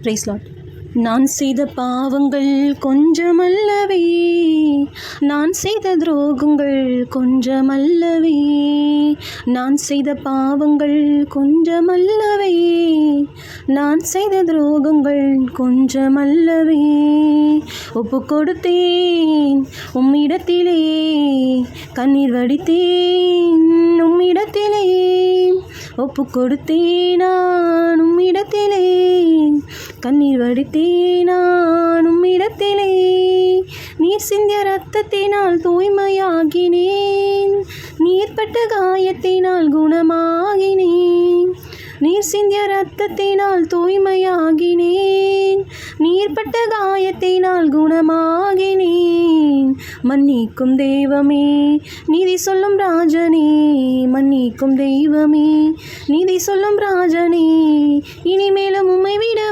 பிரைஸ்லாட் நான் செய்த பாவங்கள் கொஞ்சமல்லவே. நான் செய்த துரோகங்கள் கொஞ்சமல்லவே. நான் செய்த பாவங்கள் கொஞ்சமல்லவே. நான் செய்த துரோகங்கள் கொஞ்சமல்லவே. ஒப்பு கொடுத்தேன் உம்மிடத்திலே கண்ணீர் வடித்தேன் உம்மிடத்திலே ஒப்பு கொடுத்தேன்? நான் கண்ணீர் வடித்தேன் நான் உம்மிடத்திலே. நீர் சிந்திய ரத்தத்தினால் தூய்மையாகினேன். நீர்பட்ட காயத்தினால் குணமாகினேன். நீர் சிந்திய ரத்தத்தினால் தூய்மையாகினேன். நீர்பட்ட காயத்தினால் குணமாகினேன். மன்னிக்கும் தெய்வமே நீதி சொல்லும் ராஜனே மன்னிக்கும் தெய்வமே நீதி சொல்லும் ராஜனே இனிமேலும் உம்மை விட